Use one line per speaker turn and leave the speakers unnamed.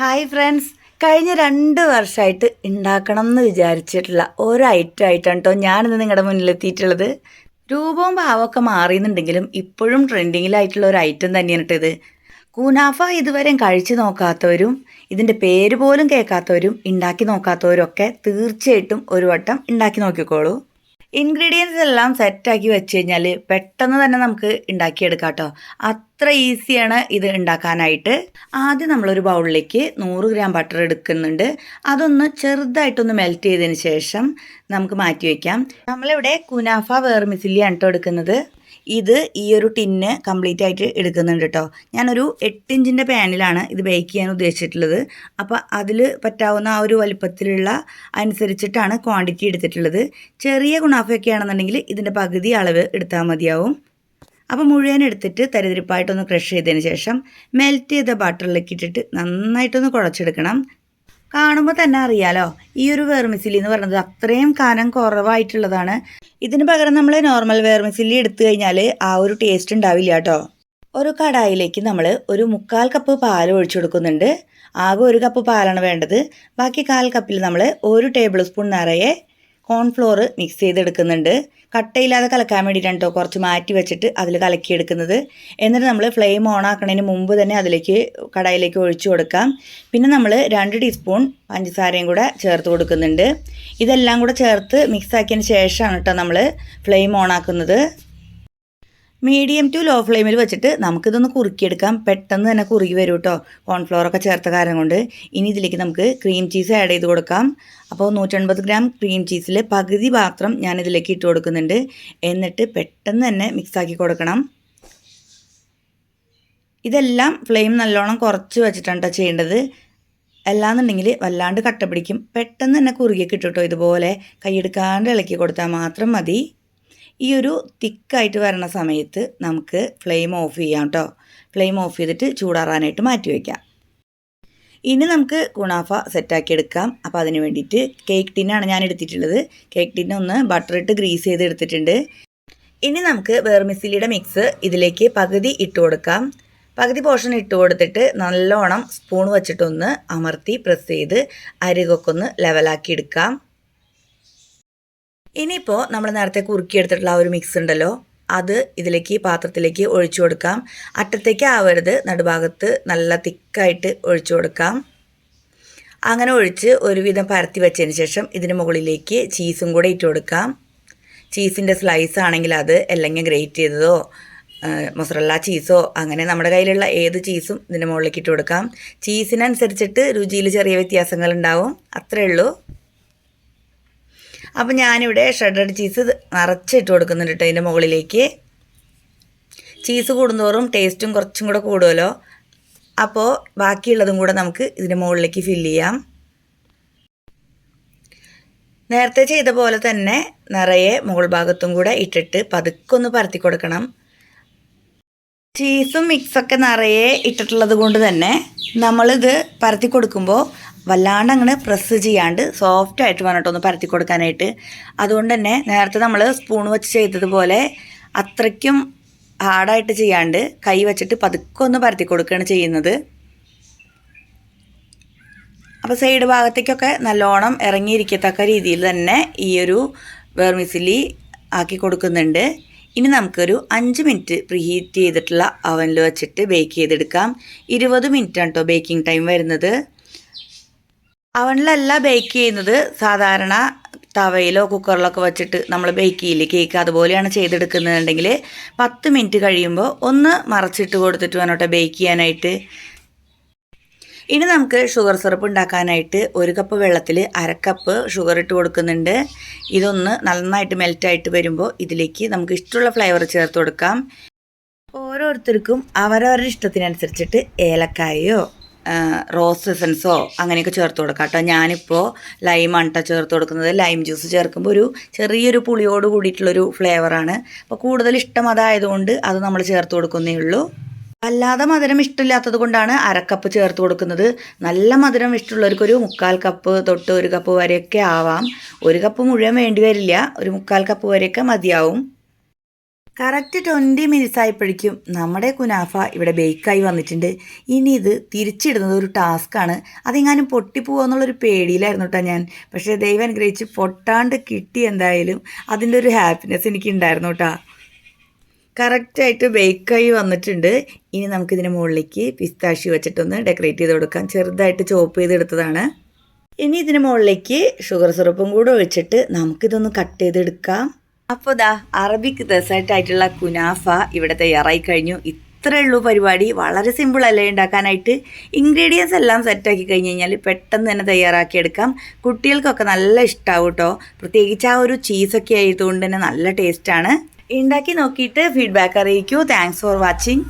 Hi friends. കഴിഞ്ഞ രണ്ട് വർഷമായിട്ട് ഉണ്ടാക്കണം എന്ന് വിചാരിച്ചിട്ടുള്ള ഒരു ഐറ്റം ആയിട്ടാണ് കേട്ടോ ഞാനിന്ന് നിങ്ങളുടെ മുന്നിലെത്തിയിട്ടുള്ളത്. രൂപവും ഭാവമൊക്കെ മാറിയെന്നുണ്ടെങ്കിലും ഇപ്പോഴും ട്രെൻഡിങ്ങിലായിട്ടുള്ള ഒരു ഐറ്റം തന്നെയാണ് കേട്ടോ ഇത്. കൂനാഫ ഇതുവരെയും കഴിച്ചു നോക്കാത്തവരും ഇതിന്റെ പേര് പോലും കേൾക്കാത്തവരും ഉണ്ടാക്കി നോക്കാത്തവരും ഒക്കെ തീർച്ചയായിട്ടും ഒരു വട്ടം ഉണ്ടാക്കി നോക്കിക്കോളൂ. ഇൻഗ്രീഡിയൻസ് എല്ലാം സെറ്റാക്കി വെച്ച് കഴിഞ്ഞാൽ പെട്ടെന്ന് തന്നെ നമുക്ക് ഉണ്ടാക്കിയെടുക്കാം കേട്ടോ അത്ര ഈസിയാണ് ഇത് ഉണ്ടാക്കാനായിട്ട്. ആദ്യം നമ്മളൊരു ബൗളിലേക്ക് നൂറ് ഗ്രാം ബട്ടർ എടുക്കുന്നുണ്ട്. അതൊന്ന് ചെറുതായിട്ടൊന്ന് മെൽറ്റ് ചെയ്തതിന് ശേഷം നമുക്ക് മാറ്റി വയ്ക്കാം നമ്മളിവിടെ കുനാഫ വേർമിസിലിയാണ് കേട്ടോ എടുക്കുന്നത്. ഇത് ഈ ഒരു ടിന്ന് കംപ്ലീറ്റ് ആയിട്ട് എടുക്കുന്നുണ്ട് കേട്ടോ ഞാനൊരു എട്ട് ഇഞ്ചിന്റെ പാനിലാണ് ഇത് ബേക്ക് ചെയ്യാൻ ഉദ്ദേശിച്ചിട്ടുള്ളത്. അപ്പോൾ അതിൽ പറ്റാവുന്ന ആ ഒരു വലിപ്പത്തിലുള്ള അനുസരിച്ചിട്ടാണ് ക്വാണ്ടിറ്റി എടുത്തിട്ടുള്ളത്. ചെറിയ ഗുണാഫയൊക്കെ ആണെന്നുണ്ടെങ്കിൽ ഇതിന്റെ പകുതി അളവ് എടുത്താൽ മതിയാവും. അപ്പോൾ മുഴുവൻ എടുത്തിട്ട് തരിതിരിപ്പായിട്ടൊന്ന് ക്രഷ് ചെയ്തതിന് ശേഷം മെൽറ്റ് ചെയ്ത ബട്ടറിലേക്ക് ഇട്ടിട്ട് നന്നായിട്ടൊന്ന് കുഴച്ചെടുക്കണം. കാണുമ്പോൾ തന്നെ അറിയാലോ ഈ ഒരു വേർമിസിലി എന്ന് പറയുന്നത് അത്രയും കനം കുറവായിട്ടുള്ളതാണ്. ഇതിന് പകരം നമ്മൾ നോർമൽ വേർമിസില്ലി എടുത്തു കഴിഞ്ഞാൽ ആ ഒരു ടേസ്റ്റ് ഉണ്ടാവില്ല കേട്ടോ ഒരു കടായിലേക്ക് നമ്മൾ ഒരു മുക്കാൽ കപ്പ് പാൽ ഒഴിച്ചു കൊടുക്കുന്നുണ്ട്. ആകെ ഒരു കപ്പ് പാലാണ് വേണ്ടത്. ബാക്കി കാൽ കപ്പിൽ നമ്മൾ ഒരു ടേബിൾ സ്പൂൺ നിറയെ കോൺഫ്ലോർ മിക്സ് ചെയ്തെടുക്കുന്നുണ്ട്. കട്ടയില്ലാതെ കലക്കാൻ വേണ്ടിയിട്ടാണ് കേട്ടോ കുറച്ച് മാറ്റി വെച്ചിട്ട് അതിൽ കലക്കിയെടുക്കുന്നത്. എന്നിട്ട് നമ്മൾ ഫ്ലെയിം ഓൺ ആക്കുന്നതിന് മുമ്പ് തന്നെ അതിലേക്ക് കടായിലേക്ക് ഒഴിച്ചു കൊടുക്കാം. പിന്നെ നമ്മൾ രണ്ട് ടീസ്പൂൺ പഞ്ചസാരയും കൂടെ ചേർത്ത് കൊടുക്കുന്നുണ്ട്. ഇതെല്ലാം കൂടെ ചേർത്ത് മിക്സ് ആക്കിയതിന് ശേഷമാണ് കേട്ടോ നമ്മൾ ഫ്ലെയിം ഓൺ ആക്കുന്നത്. മീഡിയം ടു ലോ ഫ്ലെയിമിൽ വെച്ചിട്ട് നമുക്കിതൊന്ന് കുറുക്കിയെടുക്കാം. പെട്ടെന്ന് തന്നെ കുറുകി വരും കേട്ടോ കോൺഫ്ലോറൊക്കെ ചേർത്ത കാരണം കൊണ്ട്. ഇനി ഇതിലേക്ക് നമുക്ക് ക്രീം ചീസ് ആഡ് ചെയ്ത് കൊടുക്കാം. അപ്പോൾ നൂറ്റൻപത് ഗ്രാം ക്രീം ചീസിൽ പകുതി പാത്രം ഞാൻ ഇതിലേക്ക് ഇട്ട് കൊടുക്കുന്നുണ്ട്. എന്നിട്ട് പെട്ടെന്ന് തന്നെ മിക്സാക്കി കൊടുക്കണം. ഇതെല്ലാം ഫ്ലെയിം നല്ലോണം കുറച്ച് വെച്ചിട്ടാണ് കേട്ടോ ചെയ്യേണ്ടത്. അല്ലാന്നുണ്ടെങ്കിൽ വല്ലാണ്ട് കട്ട പിടിക്കും. പെട്ടെന്ന് തന്നെ കുറുകി കിട്ടും ഇതുപോലെ. കൈയെടുക്കാണ്ട് ഇളക്കി കൊടുത്താൽ മാത്രം മതി. ഈ ഒരു തിക്കായിട്ട് വരണ സമയത്ത് നമുക്ക് ഫ്ലെയിം ഓഫ് ചെയ്യാം കേട്ടോ ഫ്ലെയിം ഓഫ് ചെയ്തിട്ട് ചൂടാറാനായിട്ട് മാറ്റി വയ്ക്കാം ഇനി നമുക്ക് കുണാഫ സെറ്റാക്കി എടുക്കാം. അപ്പോൾ അതിന് വേണ്ടിയിട്ട് കേക്ക് ടിന്നാണ് ഞാൻ എടുത്തിട്ടുള്ളത്. കേക്ക് ടിന്നെ ഒന്ന് ബട്ടർ ഇട്ട് ഗ്രീസ് ചെയ്ത് എടുത്തിട്ടുണ്ട്. ഇനി നമുക്ക് വേർമിസിലിയുടെ മിക്സ് ഇതിലേക്ക് പകുതി ഇട്ട് കൊടുക്കാം. പകുതി പോർഷൻ ഇട്ട് കൊടുത്തിട്ട് നല്ലോണം സ്പൂൺ വെച്ചിട്ടൊന്ന് അമർത്തി പ്രസ് ചെയ്ത് അരികൊക്കെ ഒന്ന് ലെവലാക്കി എടുക്കാം. ഇനിയിപ്പോൾ നമ്മൾ നേരത്തെ കുറുക്കിയെടുത്തിട്ടുള്ള ആ ഒരു മിക്സ് ഉണ്ടല്ലോ. അത് ഇതിലേക്ക് പാത്രത്തിലേക്ക് ഒഴിച്ചു കൊടുക്കാം. അറ്റത്തേക്ക് ആവരുത്. നടുഭാഗത്ത് നല്ല തിക്കായിട്ട് ഒഴിച്ചു കൊടുക്കാം. അങ്ങനെ ഒഴിച്ച് ഒരുവിധം പരത്തി വെച്ചതിന് ശേഷം ഇതിന് മുകളിലേക്ക് ചീസും കൂടെ ഇട്ട് കൊടുക്കാം. ചീസിന്റെ സ്ലൈസ് ആണെങ്കിൽ അത് അല്ലെങ്കിൽ ഗ്രേറ്റ് ചെയ്തതോ മൊസറല്ല ചീസോ അങ്ങനെ നമ്മുടെ കയ്യിലുള്ള ഏത് ചീസും ഇതിന്റെ മുകളിലേക്ക് ഇട്ട് കൊടുക്കാം. ചീസിനനുസരിച്ചിട്ട് രുചിയിൽ ചെറിയ വ്യത്യാസങ്ങൾ ഉണ്ടാവും. അത്രയേ ഉള്ളൂ. അപ്പോൾ ഞാനിവിടെ ഷ്രെഡഡ് ചീസ് നിറച്ചിട്ട് കൊടുക്കുന്നുണ്ട് കേട്ടോ അതിന്റെ മുകളിലേക്ക്. ചീസ് കൂടുന്തോറും ടേസ്റ്റും കുറച്ചും കൂടെ കൂടുമല്ലോ അപ്പോൾ ബാക്കിയുള്ളതും കൂടെ നമുക്ക് ഇതിന്റെ മുകളിലേക്ക് ഫില്ല് ചെയ്യാം. നേരത്തെ ചെയ്ത പോലെ തന്നെ നിറയെ മുകൾ ഭാഗത്തും കൂടെ ഇട്ടിട്ട് പതുക്കൊന്ന് പരത്തി കൊടുക്കണം. ചീസും മിക്സൊക്കെ നിറയെ ഇട്ടിട്ടുള്ളത് കൊണ്ട് തന്നെ നമ്മളിത് പരത്തി കൊടുക്കുമ്പോൾ വല്ലാണ്ട് അങ്ങനെ പ്രസ് ചെയ്യാണ്ട് സോഫ്റ്റ് ആയിട്ട് വേണം പരത്തി കൊടുക്കാനായിട്ട്. അതുകൊണ്ട് തന്നെ നേരത്തെ നമ്മൾ സ്പൂൺ വെച്ച് ചെയ്തതുപോലെ അത്രയ്ക്കും ഹാർഡായിട്ട് ചെയ്യാണ്ട് കൈ വെച്ചിട്ട് പതുക്കെ ഒന്ന് പരത്തി കൊടുക്കുകയാണ് ചെയ്യുന്നത്. അപ്പോൾ സൈഡ് ഭാഗത്തേക്കൊക്കെ നല്ലോണം ഇറങ്ങിയിരിക്കത്തക്ക രീതിയിൽ തന്നെ ഈ ഒരു വേർമിസിലി ആക്കി കൊടുക്കുന്നുണ്ട്. ഇനി നമുക്കൊരു അഞ്ച് മിനിറ്റ് പ്രീഹീറ്റ് ചെയ്തിട്ടുള്ള അവനിൽ വെച്ചിട്ട് ബേക്ക് ചെയ്തെടുക്കാം. ഇരുപത് മിനിറ്റാണ് കേട്ടോ ബേക്കിംഗ് ടൈം വരുന്നത്. അവനിലല്ല ബേക്ക് ചെയ്യുന്നത്. സാധാരണ തവയിലോ കുക്കറിലൊക്കെ വെച്ചിട്ട് നമ്മൾ ബേക്ക് ചെയ്യില്ലേ? കേക്ക് അതുപോലെയാണ് ചെയ്തെടുക്കുന്നുണ്ടെങ്കിൽ പത്ത് മിനിറ്റ് കഴിയുമ്പോൾ ഒന്ന് മറച്ചിട്ട് കൊടുത്തിട്ട് വേണോട്ടെ ബേക്ക് ചെയ്യാനായിട്ട്. ഇനി നമുക്ക് ഷുഗർ സിറപ്പ് ഉണ്ടാക്കാനായിട്ട് ഒരു കപ്പ് വെള്ളത്തിൽ അരക്കപ്പ് ഷുഗർ ഇട്ട് കൊടുക്കുന്നുണ്ട്. ഇതൊന്ന് നന്നായിട്ട് മെൽറ്റായിട്ട് വരുമ്പോൾ ഇതിലേക്ക് നമുക്ക് ഇഷ്ടമുള്ള ഫ്ലേവർ ചേർത്ത് കൊടുക്കാം. ഓരോരുത്തർക്കും അവരവരുടെ ഇഷ്ടത്തിനനുസരിച്ചിട്ട് ഏലക്കായോ റോസ് എസൻസോ അങ്ങനെയൊക്കെ ചേർത്ത് കൊടുക്കാം കേട്ടോ. ഞാനിപ്പോൾ ലൈം അണ്ട ചേർത്ത് കൊടുക്കുന്നത്. ലൈം ജ്യൂസ് ചേർക്കുമ്പോൾ ഒരു ചെറിയൊരു പുളിയോട് കൂടിയിട്ടുള്ളൊരു ഫ്ലേവറാണ് അപ്പോൾ കൂടുതൽ ഇഷ്ടം അതായതുകൊണ്ട് അത് നമ്മൾ ചേർത്ത് കൊടുക്കുന്നേ ഉള്ളൂ. അല്ലാതെ മധുരം ഇഷ്ടമില്ലാത്തത് കൊണ്ടാണ് അരക്കപ്പ് ചേർത്ത് കൊടുക്കുന്നത്. നല്ല മധുരം ഇഷ്ടമുള്ളവർക്ക് ഒരു മുക്കാൽ കപ്പ് തൊട്ട് ഒരു കപ്പ് വരെയൊക്കെ ആവാം. ഒരു കപ്പ് മുഴുവൻ വേണ്ടി വരില്ല. ഒരു മുക്കാൽ കപ്പ് വരെയൊക്കെ മതിയാവും. കറക്റ്റ് ട്വന്റി മിനിറ്റ്സ് ആയപ്പോഴേക്കും നമ്മുടെ കുനാഫ ഇവിടെ ബേക്കായി വന്നിട്ടുണ്ട്. ഇനി ഇത് തിരിച്ചിടുന്നത് ഒരു ടാസ്ക്കാണ് അതെങ്ങാനും പൊട്ടിപ്പോകുക എന്നുള്ളൊരു പേടിയിലായിരുന്നു കേട്ടോ ഞാൻ. പക്ഷേ ദൈവം അനുഗ്രഹിച്ച് പൊട്ടാണ്ട് കിട്ടി എന്തായാലും അതിന്റെ ഒരു ഹാപ്പിനെസ് എനിക്ക് ഉണ്ടായിരുന്നു കേട്ടോ കറക്റ്റായിട്ട് ബേക്കായി വന്നിട്ടുണ്ട്. ഇനി നമുക്കിതിന് മുകളിലേക്ക് പിസ്താഷി വെച്ചിട്ടൊന്ന് ഡെക്കറേറ്റ് ചെയ്ത് കൊടുക്കാം. ചെറുതായിട്ട് ചോപ്പ് ചെയ്തെടുത്തതാണ്. ഇനി ഇതിന് മുകളിലേക്ക് ഷുഗർ സിറപ്പും കൂടെ ഒഴിച്ചിട്ട് നമുക്കിതൊന്ന് കട്ട് ചെയ്തെടുക്കാം. അപ്പോൾ ദാ അറബിക് ഡെസേർട്ട് ആയിട്ടുള്ള കുനാഫ ഇവിടെ തയ്യാറായി കഴിഞ്ഞു ഇത്രയേ ഉള്ളൂ പരിപാടി. വളരെ സിമ്പിൾ അല്ലേ ഉണ്ടാക്കാനായിട്ട്. ഇൻഗ്രീഡിയൻസ് എല്ലാം സെറ്റാക്കി കഴിഞ്ഞ് കഴിഞ്ഞാൽ പെട്ടെന്ന് തന്നെ തയ്യാറാക്കിയെടുക്കാം. കുട്ടികൾക്കൊക്കെ നല്ല ഇഷ്ടമാവും കേട്ടോ. പ്രത്യേകിച്ച് ആ ഒരു ചീസൊക്കെ ആയതുകൊണ്ട് തന്നെ നല്ല ടേസ്റ്റാണ് ഉണ്ടാക്കി നോക്കിയിട്ട് ഫീഡ്ബാക്ക് അറിയിക്കൂ. Thanks for watching